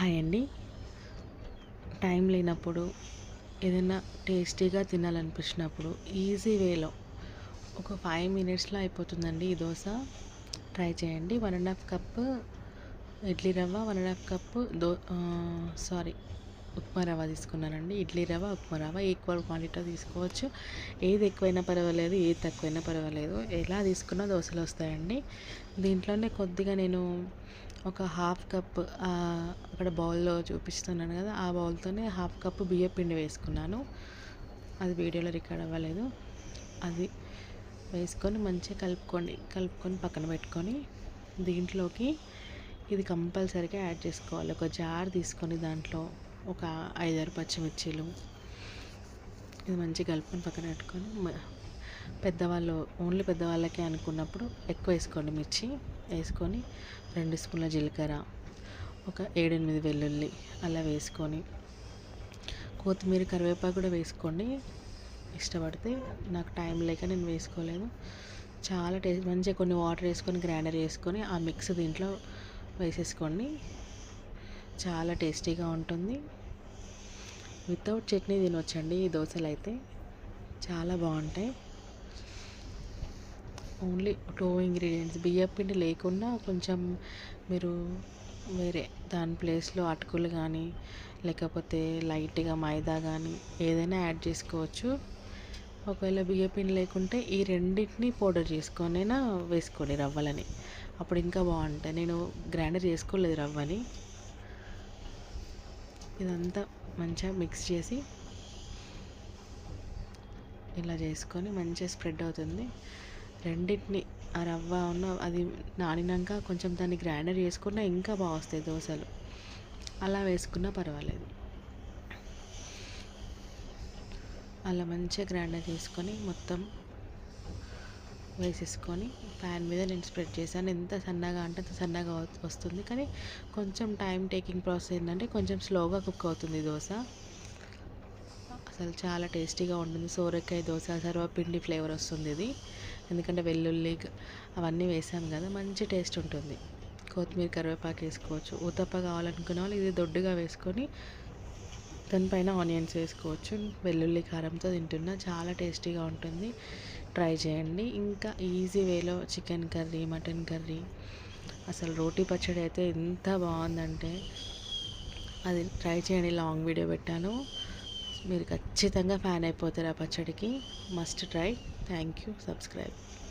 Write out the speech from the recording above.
Hi అండి time లేనప్పుడు ఏదైనా టేస్టీగా తినాలనిపించినప్పుడు ఈజీ వేలో ఒక ఫైవ్ మినిట్స్లో అయిపోతుందండి ఈ దోశ. ట్రై చేయండి. One and half cup idli రవ్వ వన్ అండ్ హాఫ్ కప్ దో సారీ ఉప్మా రవ్వ తీసుకున్నానండి. ఇడ్లీ రవ్వ ఉప్మా రవ్వ ఈక్వల్ క్వాంటిటీ తీసుకోవచ్చు. ఏది ఎక్కువైనా పర్వాలేదు ఏది తక్కువైనా పర్వాలేదు. ఎలా తీసుకున్నా దోశలు వస్తాయండి. దీంట్లోనే కొద్దిగా నేను ఒక హాఫ్ కప్ అక్కడ బౌల్లో చూపిస్తున్నాను కదా ఆ బౌల్తోనే హాఫ్ కప్ బియ్య పిండి వేసుకున్నాను. అది వీడియోలో రికార్డ్ అవ్వలేదు. అది వేసుకొని మంచిగా కలుపుకోండి కలుపుకొని పక్కన పెట్టుకొని దీంట్లోకి ఇది కంపల్సరీగా యాడ్ చేసుకోవాలి. ఒక జార్ తీసుకొని దాంట్లో ఒక ఐదారు పచ్చిమిర్చీలు ఇది మంచిగా కలుపుకొని పక్కన పెట్టుకొని పెద్దవాళ్ళు ఓన్లీ పెద్దవాళ్ళకే అనుకున్నప్పుడు ఎక్కువ వేసుకోండి మిర్చి. వేసుకొని రెండు స్పూన్ల జీలకర్ర ఒక ఏడెనిమిది వెల్లుల్లి అలా వేసుకొని కొత్తిమీర కరివేపాకు కూడా వేసుకోండి. ఇష్టపడితే నాకు టైం లేక నేను వేసుకోలేదు. చాలా టేస్ట్ మంచిగా కొన్ని వాటర్ వేసుకొని గ్రైండర్ వేసుకొని ఆ మిక్స్ దీంట్లో వేసేసుకోండి. చాలా టేస్టీగా ఉంటుంది. వితౌట్ చట్నీ తినొచ్చండి ఈ దోశలు అయితే చాలా బాగుంటాయి. Only two ingredients. బియ్యం పిండి లేకుండా కొంచెం మీరు వేరే దాని ప్లేస్లో అటుకులు కానీ లేకపోతే లైట్గా మైదా కానీ ఏదైనా యాడ్ చేసుకోవచ్చు. ఒకవేళ బియ్యం పిండి లేకుంటే ఈ రెండింటిని పౌడర్ చేసుకొనైనా వేసుకోండి రవ్వలని. అప్పుడు ఇంకా బాగుంటాయి. నేను గ్రైండర్ చేసుకోలేదు రవ్వని. ఇదంతా మంచిగా మిక్స్ చేసి ఇలా చేసుకొని మంచిగా స్ప్రెడ్ అవుతుంది. రెండింటిని ఆ రవ్వ ఉన్న అది నానినాక కొంచెం దాన్ని గ్రైండర్ చేసుకున్నా ఇంకా బాగా వస్తాయి దోశలు. అలా వేసుకున్నా పర్వాలేదు. అలా మంచిగా గ్రైండర్ చేసుకొని మొత్తం వేసేసుకొని ప్యాన్ మీద నేను స్ప్రెడ్ చేశాను. ఎంత సన్నగా అంటే అంత సన్నగా వస్తుంది. కానీ కొంచెం టైం టేకింగ్ ప్రాసెస్ ఏంటంటే కొంచెం స్లోగా కుక్ అవుతుంది దోశ. అసలు చాలా టేస్టీగా ఉంటుంది. సోరకాయ దోశ సర్వపిండి ఫ్లేవర్ వస్తుంది ఇది. ఎందుకంటే వెల్లుల్లి అవన్నీ వేసాం కదా మంచి టేస్ట్ ఉంటుంది. కొత్తిమీర కరివేపాకు వేసుకోవచ్చు. ఊతప్ప కావాలనుకునే వాళ్ళు ఇది దొడ్డుగా వేసుకొని దానిపైన ఆనియన్స్ వేసుకోవచ్చు. వెల్లుల్లి కారంతో తింటున్నా చాలా టేస్టీగా ఉంటుంది. ట్రై చేయండి. ఇంకా ఈజీ వేలో చికెన్ కర్రీ మటన్ కర్రీ. అసలు రోటీ పచ్చడి అయితే ఎంత బాగుందంటే అది ట్రై చేయండి. లాంగ్ వీడియో పెట్టాను. మీరు ఖచ్చితంగా ఫ్యాన్ అయిపోతారు ఆ పచ్చడికి. Must try. Thank you. Subscribe.